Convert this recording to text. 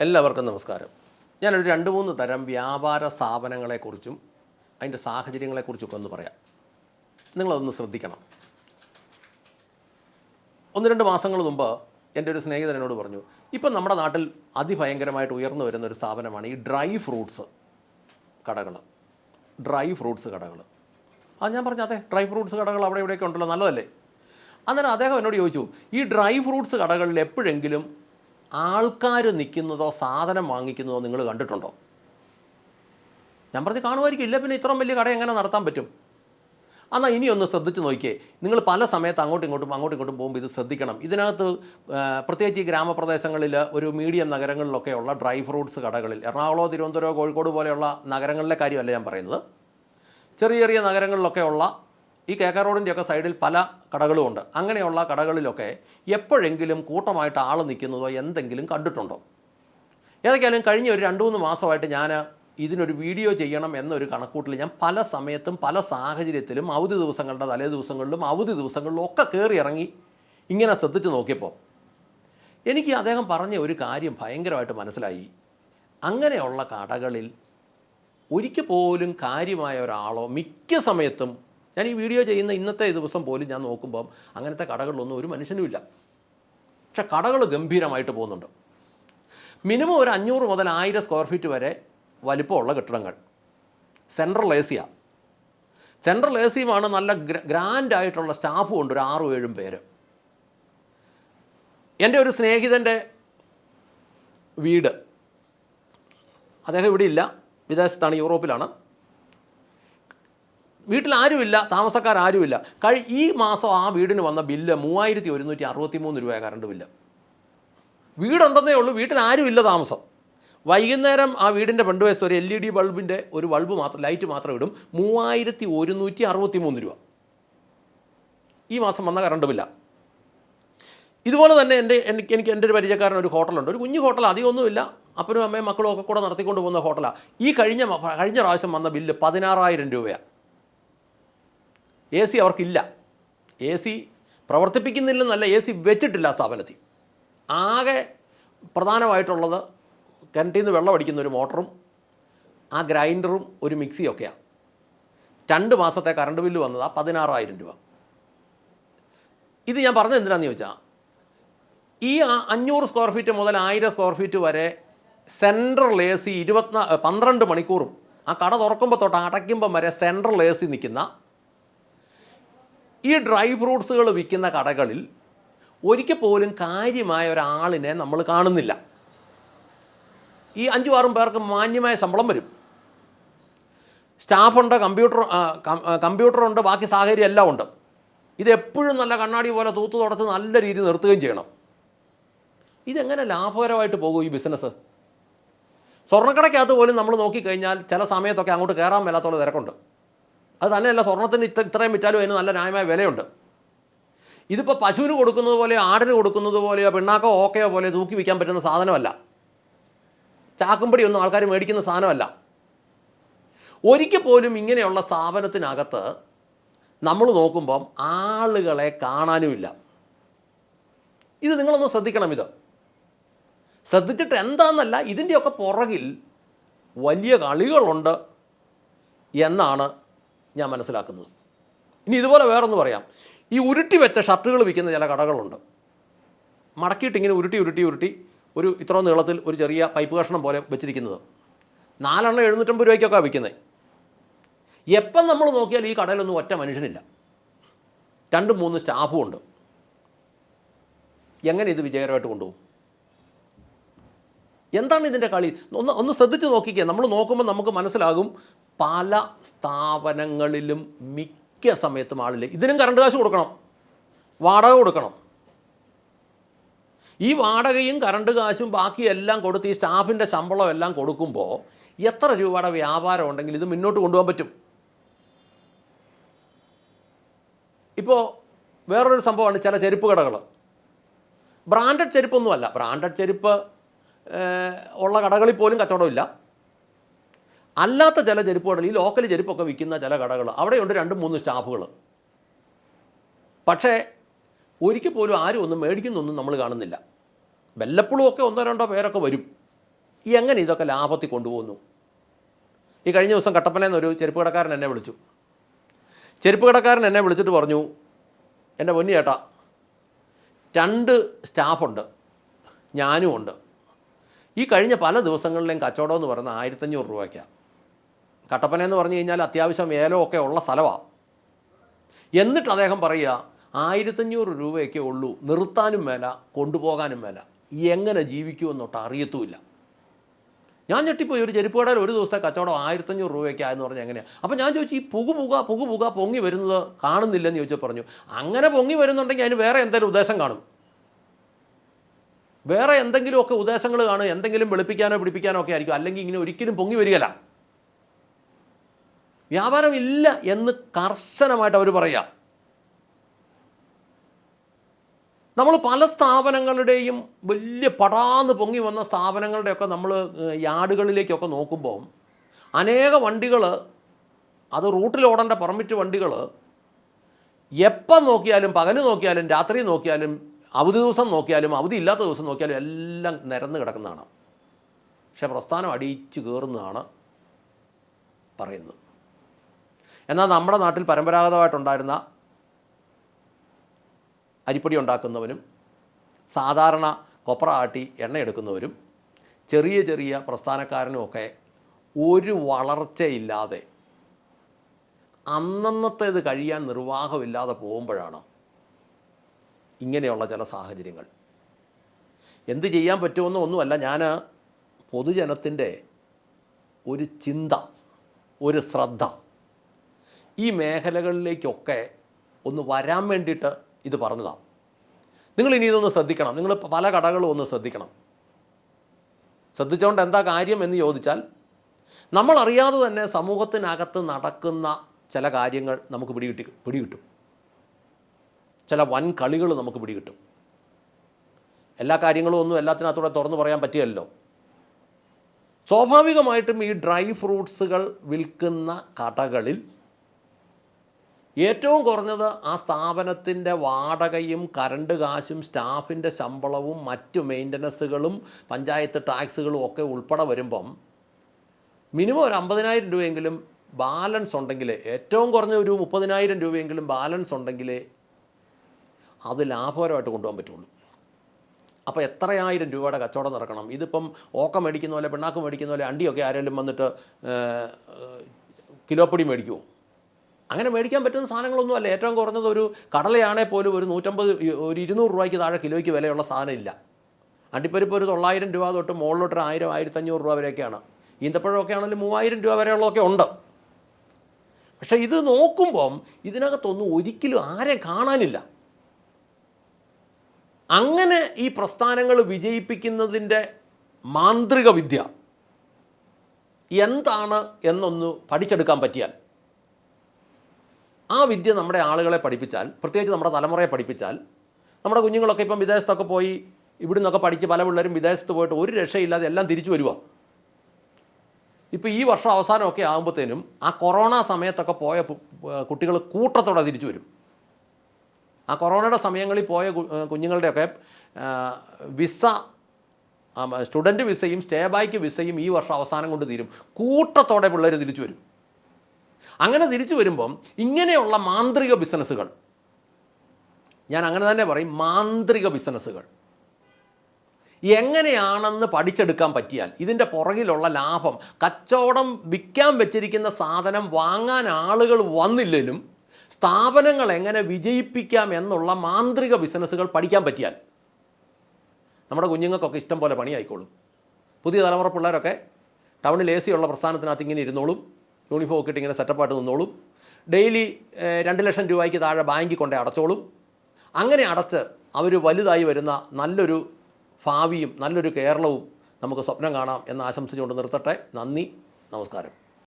എല്ലാവർക്കും നമസ്കാരം. ഞാനൊരു രണ്ട് മൂന്ന് തരം വ്യാപാര സ്ഥാപനങ്ങളെക്കുറിച്ചും അതിന്റെ സാഹചര്യങ്ങളെക്കുറിച്ചൊക്കെ ഒന്ന് പറയാം. നിങ്ങളതൊന്ന് ശ്രദ്ധിക്കണം. ഒന്ന് രണ്ട് മാസങ്ങൾ മുമ്പ് എന്റെ ഒരു സ്നേഹിതൻ എന്നോട് പറഞ്ഞു ഇപ്പം നമ്മുടെ നാട്ടിൽ അതിഭയങ്കരമായിട്ട് ഉയർന്നു വരുന്ന ഒരു സ്ഥാപനമാണ് ഈ ഡ്രൈ ഫ്രൂട്ട്സ് കടകൾ ഡ്രൈ ഫ്രൂട്ട്സ് കടകൾ ആ ഞാൻ പറഞ്ഞു അതെ ഡ്രൈ ഫ്രൂട്ട്സ് കടകൾ അവിടെ ഇവിടെയൊക്കെ ഉണ്ടല്ലോ നല്ലതല്ലേ? അന്നേരം അദ്ദേഹം എന്നോട് ചോദിച്ചു ഈ ഡ്രൈ ഫ്രൂട്ട്സ് കടകളിൽ എപ്പോഴെങ്കിലും ആൾക്കാർ നിൽക്കുന്നതോ സാധനം വാങ്ങിക്കുന്നതോ നിങ്ങൾ കണ്ടിട്ടുണ്ടോ? ഞാൻ പറഞ്ഞ് കാണുമായിരിക്കും. ഇല്ല പിന്നെ ഇത്രയും വലിയ കട എങ്ങനെ നടത്താൻ പറ്റും? എന്നാൽ ഇനി ഒന്ന് ശ്രദ്ധിച്ച് നോക്കിയേ. നിങ്ങൾ പല സമയത്ത് അങ്ങോട്ടും ഇങ്ങോട്ടും അങ്ങോട്ടും ഇങ്ങോട്ടും പോകുമ്പോൾ ഇത് ശ്രദ്ധിക്കണം. ഇതിനകത്ത് പ്രത്യേകിച്ച് ഈ ഗ്രാമപ്രദേശങ്ങളിൽ ഒരു മീഡിയം നഗരങ്ങളിലൊക്കെയുള്ള ഡ്രൈ ഫ്രൂട്ട്സ് കടകളിൽ എറണാകുളമോ തിരുവനന്തപുരമോ കോഴിക്കോട് പോലെയുള്ള നഗരങ്ങളിലെ കാര്യമല്ല ഞാൻ പറയുന്നത്. ചെറിയ ചെറിയ നഗരങ്ങളിലൊക്കെയുള്ള ഈ കേക്ക റോഡിന്റെയൊക്കെ സൈഡിൽ പല കടകളുമുണ്ട്. അങ്ങനെയുള്ള കടകളിലൊക്കെ എപ്പോഴെങ്കിലും കൂട്ടമായിട്ട് ആൾ നിൽക്കുന്നതോ എന്തെങ്കിലും കണ്ടിട്ടുണ്ടോ? ഏതൊക്കെയാലും കഴിഞ്ഞ ഒരു രണ്ട് മൂന്ന് മാസമായിട്ട് ഞാൻ ഇതിനൊരു വീഡിയോ ചെയ്യണം എന്നൊരു കണക്കൂട്ടിൽ ഞാൻ പല സമയത്തും പല സാഹചര്യത്തിലും അവധി ദിവസങ്ങളുടെ തലേ ദിവസങ്ങളിലും അവധി ദിവസങ്ങളിലും ഒക്കെ കയറി ഇറങ്ങി ഇങ്ങനെ ശ്രദ്ധിച്ച് നോക്കിയപ്പോൾ എനിക്ക് അദ്ദേഹം പറഞ്ഞ ഒരു കാര്യം ഭയങ്കരമായിട്ട് മനസ്സിലായി. അങ്ങനെയുള്ള കടകളിൽ ഒരിക്കൽ പോലും കാര്യമായ ഒരാളോ മിക്ക സമയത്തും ഞാൻ ഈ വീഡിയോ ചെയ്യുന്ന ഇന്നത്തെ ദിവസം പോലും ഞാൻ നോക്കുമ്പം അങ്ങനത്തെ കടകളിലൊന്നും ഒരു മനുഷ്യനുമില്ല പക്ഷെ കടകൾ ഗംഭീരമായിട്ട് പോകുന്നുണ്ട്. മിനിമം ഒരു അഞ്ഞൂറ് മുതൽ ആയിരം സ്ക്വയർ ഫീറ്റ് വരെ വലിപ്പമുള്ള കെട്ടിടങ്ങൾ. സെൻട്രൽ ഏസിയ. സെൻട്രൽ ഏസിയുമാണ് സിയുമാണ് നല്ല ഗ്ര ഗ്രാൻഡ് ആയിട്ടുള്ള സ്റ്റാഫും ഉണ്ട് ഒരു ആറും ഏഴും പേര്. എന്റെ ഒരു സ്നേഹിതന്റെ വീട്. അദ്ദേഹം ഇവിടെ ഇല്ല. വിദേശത്താണ് യൂറോപ്പിലാണ്. വീട്ടിൽ ആരുമില്ല താമസക്കാർ ആരുമില്ല കഴി ഈ മാസം ആ വീടിന് വന്ന ബില്ല് മൂവായിരത്തി ഒരുന്നൂറ്റി അറുപത്തി മൂന്ന് രൂപ കറണ്ട് ബില്ല്. വീടുണ്ടെന്നേ ഉള്ളൂ വീട്ടിൽ ആരുമില്ല താമസം. വൈകുന്നേരം ആ വീടിന്റെ പണ്ട് വയസ്സ് ഒരു എൽ ഇ ഡി ബൾബിന്റെ ഒരു ബൾബ് മാത്രം ലൈറ്റ് മാത്രം ഇടും മൂവായിരത്തി ഒരുന്നൂറ്റി അറുപത്തി മൂന്ന് രൂപ. ഈ മാസം വന്ന കറണ്ട് ബില്ല. ഇതുപോലെ തന്നെ എന്റെ എനിക്ക് എനിക്ക് എന്റെ ഒരു പരിചയക്കാരൻ ഒരു ഹോട്ടലുണ്ട്. ഒരു കുഞ്ഞു ഹോട്ടൽ അധികമൊന്നുമില്ല. അപ്പനും അമ്മയും മക്കളും ഒക്കെ കൂടെ നടത്തിക്കൊണ്ട് പോകുന്ന ഹോട്ടലാണ് ഈ കഴിഞ്ഞ കഴിഞ്ഞ പ്രാവശ്യം വന്ന ബില്ല് പതിനാറായിരം രൂപയാണ് എ സി അവർക്കില്ല. എ സി പ്രവർത്തിപ്പിക്കുന്നില്ലെന്നല്ല എ സി വെച്ചിട്ടില്ല സ്ഥാപനത്തിൽ. ആകെ പ്രധാനമായിട്ടുള്ളത് കിണറ്റിൽ നിന്ന് വെള്ളം അടിക്കുന്ന ഒരു മോട്ടറും ആ ഗ്രൈൻഡറും ഒരു മിക്സിയും ഒക്കെയാണ് രണ്ട് മാസത്തെ കറണ്ട് ബില്ല് വന്നതാണ് പതിനാറായിരം രൂപ. ഇത് ഞാൻ പറഞ്ഞത് എന്തിനാന്ന് ചോദിച്ചാൽ ഈ അഞ്ഞൂറ് സ്ക്വയർ ഫീറ്റ് മുതൽ ആയിരം സ്ക്വയർ ഫീറ്റ് വരെ സെൻട്രൽ എ സി ഇരുപത്തിനാ പന്ത്രണ്ട് മണിക്കൂറും ആ കട തുറക്കുമ്പോൾ തൊട്ട് അടയ്ക്കുമ്പം വരെ സെൻട്രൽ എ സി നിൽക്കുന്ന ഈ ഡ്രൈ ഫ്രൂട്ട്സുകൾ വിൽക്കുന്ന കടകളിൽ ഒരിക്കൽ പോലും കാര്യമായ ഒരാളിനെ നമ്മൾ കാണുന്നില്ല. ഈ അഞ്ചു ആറും പേർക്ക് മാന്യമായ ശമ്പളം വരും. സ്റ്റാഫുണ്ട് കമ്പ്യൂട്ടർ കമ്പ്യൂട്ടറുണ്ട് ബാക്കി സാഹചര്യം എല്ലാം ഉണ്ട്. ഇതെപ്പോഴും നല്ല കണ്ണാടി പോലെ തൂത്ത് തുടച്ച് നല്ല രീതിയിൽ നിർത്തുകയും ചെയ്യണം. ഇതെങ്ങനെ ലാഭകരമായിട്ട് പോകും ഈ ബിസിനസ് സ്വർണക്കടയ്ക്കകത്ത് പോലും നമ്മൾ നോക്കിക്കഴിഞ്ഞാൽ ചില സമയത്തൊക്കെ അങ്ങോട്ട് കയറാൻ മേലാത്തോളം തിരക്കുണ്ട്. അത് തന്നെയല്ല സ്വർണത്തിന് ഇത്ര ഇത്രയും വിറ്റാലും അതിന് നല്ല ന്യായമായ വിലയുണ്ട്. ഇതിപ്പോൾ പശുവിന് കൊടുക്കുന്നത് പോലെയോ ആടിന് കൊടുക്കുന്നത് പോലെയോ പിണ്ണാക്കോ ഓക്കയോ പോലെ തൂക്കി വിൽക്കാൻ പറ്റുന്ന സാധനമല്ല. ചാക്കുംപടി ഒന്നും ആൾക്കാർ മേടിക്കുന്ന സാധനമല്ല. ഒരിക്കൽ പോലും ഇങ്ങനെയുള്ള സ്ഥാപനത്തിനകത്ത് നമ്മൾ നോക്കുമ്പം ആളുകളെ കാണാനുമില്ല. ഇത് നിങ്ങളൊന്ന് ശ്രദ്ധിക്കണം ഇത്. ശ്രദ്ധിച്ചിട്ട് എന്താണെന്നല്ല ഇതിന്റെയൊക്കെ പുറകിൽ വലിയ കളികളുണ്ട് എന്നാണ് ഞാൻ മനസ്സിലാക്കുന്നത്. ഇനി ഇതുപോലെ വേറൊന്ന് പറയാം. ഈ ഉരുട്ടി വെച്ച ഷർട്ടുകൾ വിൽക്കുന്ന ചില കടകളുണ്ട്. മടക്കിയിട്ട് ഇങ്ങനെ ഉരുട്ടി ഉരുട്ടി ഉരുട്ടി ഒരു ഇത്ര നീളത്തിൽ ഒരു ചെറിയ പൈപ്പ് കഷ്ണം പോലെ വെച്ചിരിക്കുന്നത്. നാലെണ്ണം എഴുന്നൂറ്റമ്പത് രൂപയ്ക്കൊക്കെ വിൽക്കുന്നത് എപ്പം നമ്മൾ നോക്കിയാൽ ഈ കടയിലൊന്നും ഒറ്റ മനുഷ്യനില്ല. രണ്ട് മൂന്ന് സ്റ്റാഫും ഉണ്ട്. എങ്ങനെ ഇത് വിജയകരമായിട്ട് കൊണ്ടുപോകും? എന്താണ് ഇതിന്റെ കളി? ഒന്ന് ഒന്ന് ശ്രദ്ധിച്ച് നോക്കിക്കുക നമ്മൾ നോക്കുമ്പോൾ നമുക്ക് മനസ്സിലാകും പല സ്ഥാപനങ്ങളിലും മിക്ക സമയത്തും ആളില്ല. ഇതിനും കറണ്ട് കാശ് കൊടുക്കണം. വാടക കൊടുക്കണം. ഈ വാടകയും കറണ്ട് കാശും ബാക്കിയെല്ലാം കൊടുത്ത് ഈ സ്റ്റാഫിന്റെ ശമ്പളം എല്ലാം കൊടുക്കുമ്പോൾ എത്ര രൂപയുടെ വ്യാപാരം ഉണ്ടെങ്കിൽ ഇത് മുന്നോട്ട് കൊണ്ടുപോകാൻ പറ്റും. ഇപ്പോൾ വേറൊരു സംഭവമാണ് ചില ചെരുപ്പ് കടകൾ. ബ്രാൻഡഡ് ചെരുപ്പൊന്നുമല്ല. ബ്രാൻഡഡ് ചെരുപ്പ് ഉള്ള കടകളിൽ പോലും കച്ചവടമില്ല അല്ലാത്ത ചില ചെരുപ്പ് ഈ ലോക്കൽ ചെരുപ്പൊക്കെ വിൽക്കുന്ന ചില കടകൾ അവിടെയുണ്ട് രണ്ട് മൂന്ന് സ്റ്റാഫുകൾ പക്ഷേ ഒരിക്കൽ പോലും ആരും ഒന്നും മേടിക്കുന്നൊന്നും നമ്മൾ കാണുന്നില്ല. വല്ലപ്പോഴും ഒക്കെ ഒന്നോ രണ്ടോ പേരൊക്കെ വരും. ഈ എങ്ങനെ ഇതൊക്കെ ലാഭത്തിൽ കൊണ്ടുപോകുന്നു? ഈ കഴിഞ്ഞ ദിവസം കട്ടപ്പനയിൽ എന്നൊരു ചെരുപ്പ് കടക്കാരൻ എന്നെ വിളിച്ചു. ചെരുപ്പ് കടക്കാരൻ എന്നെ വിളിച്ചിട്ട് പറഞ്ഞു എന്റെ പൊന്നി ചേട്ടാ രണ്ട് സ്റ്റാഫുണ്ട് ഞാനും ഉണ്ട്. ഈ കഴിഞ്ഞ പല ദിവസങ്ങളിലെയും കച്ചവടം എന്ന് പറയുന്നത് ആയിരത്തഞ്ഞൂറ് രൂപയ്ക്കാണ് കട്ടപ്പന എന്ന് പറഞ്ഞു കഴിഞ്ഞാൽ അത്യാവശ്യം ഏലമൊക്കെ ഉള്ള സ്ഥലമാണ് എന്നിട്ട് അദ്ദേഹം പറയുക ആയിരത്തഞ്ഞൂറ് രൂപയൊക്കെ ഉള്ളൂ നിർത്താനും മേല കൊണ്ടുപോകാനും മേല. എങ്ങനെ ജീവിക്കുമെന്നൊട്ട് അറിയത്തുമില്ല. ഞാൻ ഞെട്ടിപ്പോയി ഒരു ചെരുപ്പ് കടയിൽ ഒരു ദിവസത്തെ കച്ചവടം ആയിരത്തഞ്ഞൂറ് രൂപയൊക്കെ ആയെന്ന് പറഞ്ഞാൽ എങ്ങനെയാണ് അപ്പോൾ ഞാൻ ചോദിച്ചു ഈ പുക പുക പുക പുക പൊങ്ങി വരുന്നത് കാണുന്നില്ലെന്ന് ചോദിച്ചാൽ പറഞ്ഞു അങ്ങനെ പൊങ്ങി വരുന്നുണ്ടെങ്കിൽ അതിന് വേറെ എന്തെങ്കിലും ഉദ്ദേശം കാണും. വേറെ എന്തെങ്കിലുമൊക്കെ ഉദ്ദേശങ്ങൾ കാണും എന്തെങ്കിലും വെളുപ്പിക്കാനോ പിടിപ്പിക്കാനോ ഒക്കെ ആയിരിക്കും. അല്ലെങ്കിൽ ഇങ്ങനെ ഒരിക്കലും പൊങ്ങി വരികയില്ല. വ്യാപാരം ഇല്ല എന്ന് കർശനമായിട്ട് അവർ പറയുക നമ്മൾ പല സ്ഥാപനങ്ങളുടെയും വലിയ പടാന്ന് പൊങ്ങി വന്ന സ്ഥാപനങ്ങളുടെയൊക്കെ നമ്മൾ യാർഡുകളിലേക്കൊക്കെ നോക്കുമ്പോൾ അനേക വണ്ടികൾ അത് റൂട്ടിൽ ഓടേണ്ട പെർമിറ്റ് വണ്ടികൾ എപ്പം നോക്കിയാലും പകൽ നോക്കിയാലും രാത്രി നോക്കിയാലും അവധി ദിവസം നോക്കിയാലും അവധി ഇല്ലാത്ത ദിവസം നോക്കിയാലും എല്ലാം നിരന്ന് കിടക്കുന്നതാണ്. പക്ഷേ പ്രസ്ഥാനം അടിച്ചു കയറുന്നതാണ് പറയുന്നത്. എന്നാൽ നമ്മുടെ നാട്ടിൽ പരമ്പരാഗതമായിട്ടുണ്ടായിരുന്ന അരിപ്പൊടി ഉണ്ടാക്കുന്നവനും സാധാരണ കൊപ്ര ആട്ടി എണ്ണയെടുക്കുന്നവരും ചെറിയ ചെറിയ പ്രസ്ഥാനക്കാരനുമൊക്കെ ഒരു വളർച്ചയില്ലാതെ അന്നന്നത്തേത് കഴിയാൻ നിർവാഹമില്ലാതെ പോകുമ്പോഴാണ് ഇങ്ങനെയുള്ള ചില സാഹചര്യങ്ങൾ. എന്ത് ചെയ്യാൻ പറ്റുമെന്നോ ഒന്നുമല്ല ഞാൻ പൊതുജനത്തിന്റെ ഒരു ചിന്ത ഒരു ശ്രദ്ധ ഈ മേഖലകളിലേക്കൊക്കെ ഒന്ന് വരാൻ വേണ്ടിയിട്ട് ഇത് പറഞ്ഞതാണ്. നിങ്ങൾ ഇനി ഇതൊന്ന് ശ്രദ്ധിക്കണം. നിങ്ങൾ പല കടകളും ഒന്ന് ശ്രദ്ധിക്കണം. ശ്രദ്ധിച്ചുകൊണ്ട് എന്താ കാര്യം എന്ന് ചോദിച്ചാൽ നമ്മളറിയാതെ തന്നെ സമൂഹത്തിനകത്ത് നടക്കുന്ന ചില കാര്യങ്ങൾ നമുക്ക് പിടികിട്ടി പിടികിട്ടും. ചില വൻ കളികൾ നമുക്ക് പിടികിട്ടും. എല്ലാ കാര്യങ്ങളും ഒന്നും എല്ലാത്തിനകത്തൂടെ തുറന്നു പറയാൻ പറ്റിയല്ലോ സ്വാഭാവികമായിട്ടും ഈ ഡ്രൈ ഫ്രൂട്ട്സുകൾ വിൽക്കുന്ന കടകളിൽ ഏറ്റവും കുറഞ്ഞത് ആ സ്ഥാപനത്തിന്റെ വാടകയും കറണ്ട് കാശും സ്റ്റാഫിന്റെ ശമ്പളവും മറ്റു മെയിന്റനൻസുകളും പഞ്ചായത്ത് ടാക്സുകളും ഒക്കെ ഉൾപ്പെടെ വരുമ്പം മിനിമം ഒരു അമ്പതിനായിരം രൂപയെങ്കിലും ബാലൻസ് ഉണ്ടെങ്കിൽ ഏറ്റവും കുറഞ്ഞ ഒരു മുപ്പതിനായിരം രൂപയെങ്കിലും ബാലൻസ് ഉണ്ടെങ്കിൽ അത് ലാഭകരമായിട്ട് കൊണ്ടുപോകാൻ പറ്റുള്ളൂ. അപ്പോൾ എത്രയായിരം രൂപയുടെ കച്ചവടം നടക്കണം? ഇതിപ്പം ഓക്ക മേടിക്കുന്ന പോലെ പിണ്ണാക്ക് മേടിക്കുന്ന പോലെ അണ്ടിയൊക്കെ ആരെങ്കിലും വന്നിട്ട് കിലോപ്പൊടി മേടിക്കുമോ അങ്ങനെ മേടിക്കാൻ പറ്റുന്ന സാധനങ്ങളൊന്നും അല്ല. ഏറ്റവും കുറഞ്ഞത് ഒരു കടലയാണെങ്കിൽ പോലും ഒരു നൂറ്റമ്പത് ഒരു ഇരുന്നൂറ് രൂപയ്ക്ക് താഴെ കിലോയ്ക്ക് വിലയുള്ള സാധനം ഇല്ല. അണ്ടിപ്പരിപ്പ് ഒരു തൊള്ളായിരം രൂപ തൊട്ട് മുകളിലോട്ട് ആയിരം ആയിരത്തഞ്ഞൂറ് രൂപ വരെയൊക്കെയാണ്. ഈന്തപ്പഴമൊക്കെ ആണെങ്കിലും മൂവായിരം രൂപ വരെയുള്ളതൊക്കെ ഉണ്ട്. പക്ഷേ ഇത് നോക്കുമ്പം ഇതിനകത്തൊന്നും ഒരിക്കലും ആരെയും കാണാനില്ല. അങ്ങനെ ഈ പ്രസ്ഥാനങ്ങൾ വിജയിപ്പിക്കുന്നതിന്റെ മാന്ത്രിക വിദ്യ എന്താണ് എന്നൊന്ന് പഠിച്ചെടുക്കാൻ പറ്റിയാൽ. ആ വിദ്യ നമ്മുടെ ആളുകളെ പഠിപ്പിച്ചാൽ പ്രത്യേകിച്ച് നമ്മുടെ തലമുറയെ പഠിപ്പിച്ചാൽ നമ്മുടെ കുഞ്ഞുങ്ങളൊക്കെ ഇപ്പം വിദേശത്തൊക്കെ പോയി ഇവിടെ നിന്നൊക്കെ പഠിച്ച് പല പിള്ളേരും വിദേശത്ത് പോയിട്ട് ഒരു രക്ഷയില്ലാതെ എല്ലാം തിരിച്ചു വരുവാ. ഇപ്പോൾ ഈ വർഷം അവസാനമൊക്കെ ആകുമ്പോഴത്തേനും ആ കൊറോണ സമയത്തൊക്കെ പോയ കുട്ടികൾ കൂട്ടത്തോടെ തിരിച്ചു വരും. ആ കൊറോണയുടെ സമയങ്ങളിൽ പോയ കുഞ്ഞുങ്ങളുടെയൊക്കെ വിസ സ്റ്റുഡന്റ് വിസയും സ്റ്റേ ബാക്ക് വിസയും ഈ വർഷം അവസാനം കൊണ്ട് തീരും. കൂട്ടത്തോടെ പിള്ളേർ തിരിച്ചു വരും. അങ്ങനെ തിരിച്ചു വരുമ്പം ഇങ്ങനെയുള്ള മാന്ത്രിക ബിസിനസ്സുകൾ ഞാൻ അങ്ങനെ തന്നെ പറയും മാന്ത്രിക ബിസിനസ്സുകൾ. എങ്ങനെയാണെന്ന് പഠിച്ചെടുക്കാൻ പറ്റിയാൽ ഇതിന്റെ പുറകിലുള്ള ലാഭം കച്ചവടം വിൽക്കാൻ വെച്ചിരിക്കുന്ന സാധനം വാങ്ങാൻ ആളുകൾ വന്നില്ലെങ്കിലും സ്ഥാപനങ്ങൾ എങ്ങനെ വിജയിപ്പിക്കാം എന്നുള്ള മാന്ത്രിക ബിസിനസ്സുകൾ പഠിക്കാൻ പറ്റിയാൽ നമ്മുടെ കുഞ്ഞുങ്ങൾക്കൊക്കെ ഇഷ്ടം പോലെ പണിയായിക്കോളും. പുതിയ തലമുറ പിള്ളേരൊക്കെ ടൗണിൽ എ സി ഉള്ള പ്രസ്ഥാനത്തിനകത്ത് ഇങ്ങനെ ഇരുന്നോളും. യൂണിഫോം ഒക്കെ ഇങ്ങനെ സെറ്റപ്പായിട്ട് നിന്നോളും. ഡെയിലി രണ്ട് ലക്ഷം രൂപയ്ക്ക് താഴെ ബാങ്കിൽ കൊണ്ടേ അടച്ചോളും. അങ്ങനെ അടച്ച് അവർ വലുതായി വരുന്ന നല്ലൊരു ഭാവിയും നല്ലൊരു കേരളവും നമുക്ക് സ്വപ്നം കാണാം എന്ന് ആശംസിച്ചുകൊണ്ട് നിർത്തട്ടെ. നന്ദി നമസ്കാരം.